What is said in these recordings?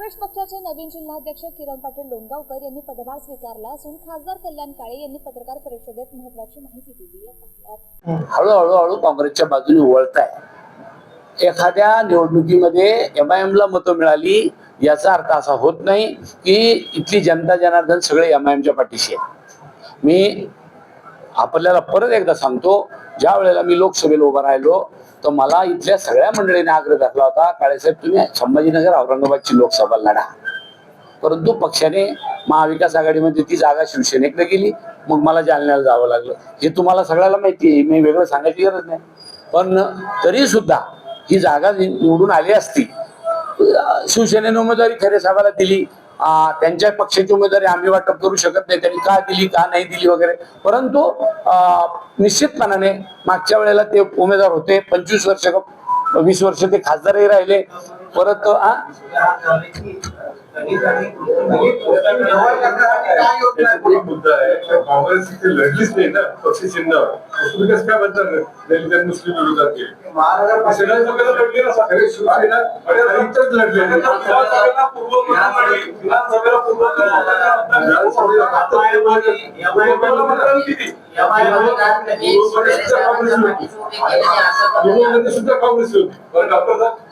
काँग्रेस पक्षाचे नवीन जिल्हाध्यक्ष किरण पाटील लोणगावकर यांनी पदभार स्वीकारला असून खासदार कल्याण काळे यांनी पत्रकार परिषदेत महत्वाची माहिती दिली हळूहळू हळू काँग्रेसच्या बाजूने वळत आहे एखाद्या निवडणुकीमध्ये एम आय ला मतं मिळाली याचा अर्थ असा होत नाही की इथली जनता जनार्दन सगळे एम आय एमच्या पाठीशी आहे मी आपल्याला परत एकदा सांगतो ज्या वेळेला मी लोकसभेला उभा राहिलो तर मला इथल्या सगळ्या मंडळीने आग्रह धरला होता काळेसाहेब तुम्ही संभाजीनगर औरंगाबादची लोकसभा लढा. परंतु पक्षाने महाविकास आघाडीमध्ये ती जागा शिवसेनेकडे गेली मग मला जालन्याला जावं लागलं. हे तुम्हाला सगळ्याला माहिती आहे मी वेगळं सांगायची गरज नाही. पण तरी सुद्धा ही जागा नि- निवडून आली असती शिवसेनेने उमेदवारी खरे साहेबाला दिली त्यांच्या पक्षाची उमेदवारी आम्ही वाटप करू शकत नाही. त्यांनी का दिली का नाही दिली वगैरे. परंतु निश्चितपणाने मागच्या वेळेला ते उमेदवार होते. पंचवीस वर्ष वीस वर्ष ते खासदारही राहिले. परत मुद्दा आहे काँग्रेस इथे लढलीच नाही ना पक्ष चिन्हावर तुम्ही कसं काय म्हणता दलित मुस्लिम विरोधात गेले सगळ्या लढले ना सगळे शिवसेना लढले पूर्व सुद्धा काँग्रेस होती बरं डॉक्टर साहेब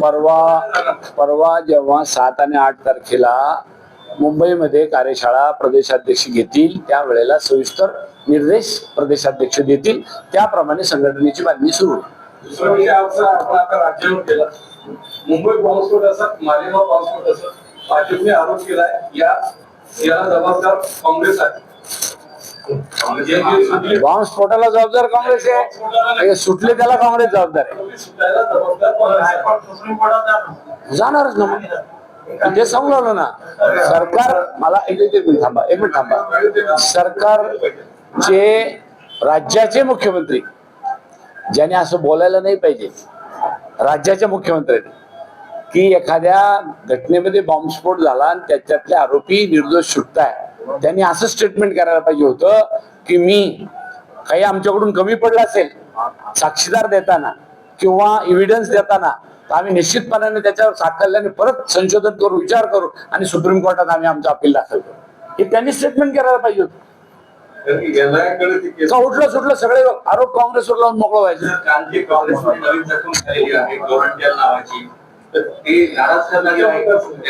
परवा परवा जेव्हा सात आणि आठ तारखेला मुंबईमध्ये कार्यशाळा प्रदेशाध्यक्ष घेतील त्यावेळेला सविस्तर निर्देश प्रदेशाध्यक्ष देतील. त्याप्रमाणे संघटनेची बांधणी सुरू होईल. दुसरा विषय आमचा आपण आता राज्यावर केला. मुंबई बॉम्बस्फोट असत मालेगाव बॉम्बस्फोट असत भाजपने आरोप केलाय या याला जबाबदार काँग्रेस आहे. बॉम्ब स्फोटाला जबाबदार काँग्रेस आहे. हे सुटले त्याला काँग्रेस जबाबदार आहे. जाणारच ना मग. ते समजावलं ना सरकार मला एक एक मिनिट थांबा एक मिनिट थांबा. सरकारचे राज्याचे मुख्यमंत्री ज्याने असं बोलायला नाही पाहिजे राज्याच्या मुख्यमंत्र्यांनी की एखाद्या घटनेमध्ये बॉम्बस्फोट झाला आणि त्याच्यातले आरोपी निर्दोष सुटताय त्यांनी असं स्टेटमेंट करायला पाहिजे होतं की मी काही आमच्याकडून कमी पडलं असेल साक्षीदार देताना किंवा एव्हिडन्स देताना तर आम्ही निश्चितपणाने त्याच्यावर साकल्याने परत संशोधन करू विचार करू आणि सुप्रीम कोर्टात आम्ही आमचं अपील दाखल करू. हे त्यांनी स्टेटमेंट करायला पाहिजे होतं. उठलं सुटलं सगळे आरोप काँग्रेसवर लावून मोकळं व्हायचं.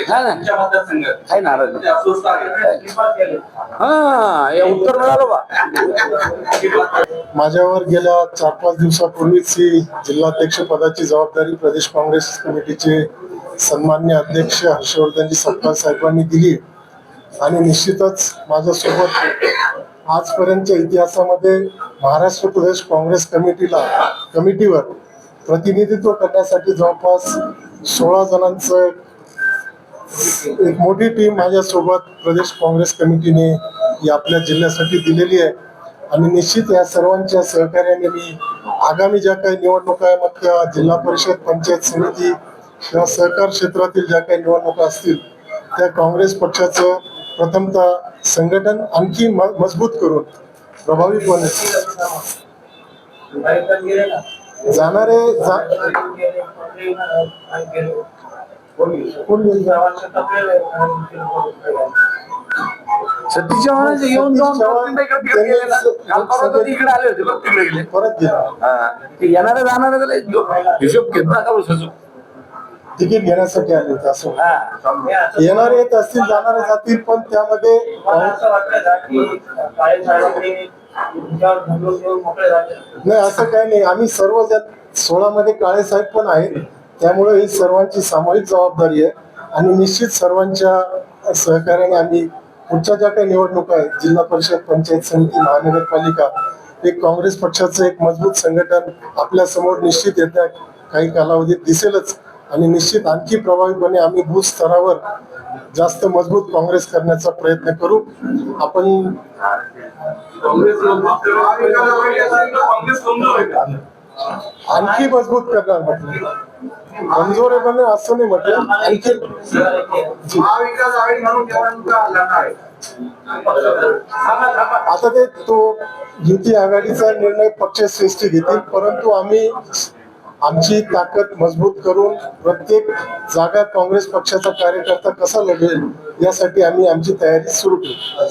नाराज. म्हणजे हा. हे उत्तर मिळालं बा. माझ्यावर गेल्या चार पाच दिवसापूर्वीच ही जिल्हाध्यक्ष पदाची जबाबदारी प्रदेश काँग्रेस कमिटीचे सन्मान्य अध्यक्ष हर्षवर्धनजी सपकाळ साहेबांनी दिली. आणि निश्चितच माझ्यासोबत आजपर्यंतच्या इतिहासामध्ये महाराष्ट्र प्रदेश काँग्रेस कमिटीला कमिटीवर प्रतिनिधित्व करण्यासाठी जवळपास सोळा जणांचं एक मोठी टीम माझ्यासोबत प्रदेश काँग्रेस कमिटीने ही आपल्या जिल्ह्यासाठी दिलेली आहे. आणि निश्चित या सर्वांच्या सहकार्याने मी आगामी ज्या काही निवडणुका आहे मग त्या जिल्हा परिषद पंचायत समिती किंवा सहकार क्षेत्रातील ज्या काही निवडणुका असतील त्या काँग्रेस पक्षाचं प्रथमतः संघटन आणखी मजबूत करून प्रभावीपणे जाणारे? सतीश चव्हाण येऊन जाऊन इकडे ना. आले होते बघ तिकडे गेले परत हा. येणारे जाणारे हिशोब घेत नका बसू तिकीट घेण्यासाठी आले होते असं येणारे येत असतील जाणारे जातील पण त्यामध्ये नाही असं काही नाही. आम्ही सर्वजण सोळा मध्ये काळे साहेब पण आहेत. त्यामुळे ही सर्वांची सामूहिक जबाबदारी आहे. आणि निश्चित सर्वांच्या सहकार्याने आम्ही पुढच्या ज्या काही निवडणुका आहेत जिल्हा परिषद पंचायत समिती महानगरपालिका एक काँग्रेस पक्षाचं एक मजबूत संघटन आपल्यासमोर निश्चित येत्या काही कालावधीत दिसेलच. आणि निश्चित आणखी प्रभावीपणे आम्ही भूस्तरावर स्तरावर जास्त मजबूत काँग्रेस करण्याचा प्रयत्न करू. आपण आणखी मजबूत करणार म्हटलं. कमजोर आहे पण असं नाही म्हटलं. आणखी महाविकास आघाडी म्हणून आता ते तो युती आघाडीचा निर्णय पक्षश्रेष्ठी घेतील परंतु आम्ही आमची ताकद मजबूत करून प्रत्येक जागा काँग्रेस पक्षाचा कार्यकर्ता कसा लढेल यासाठी आम्ही आमची तयारी सुरू केली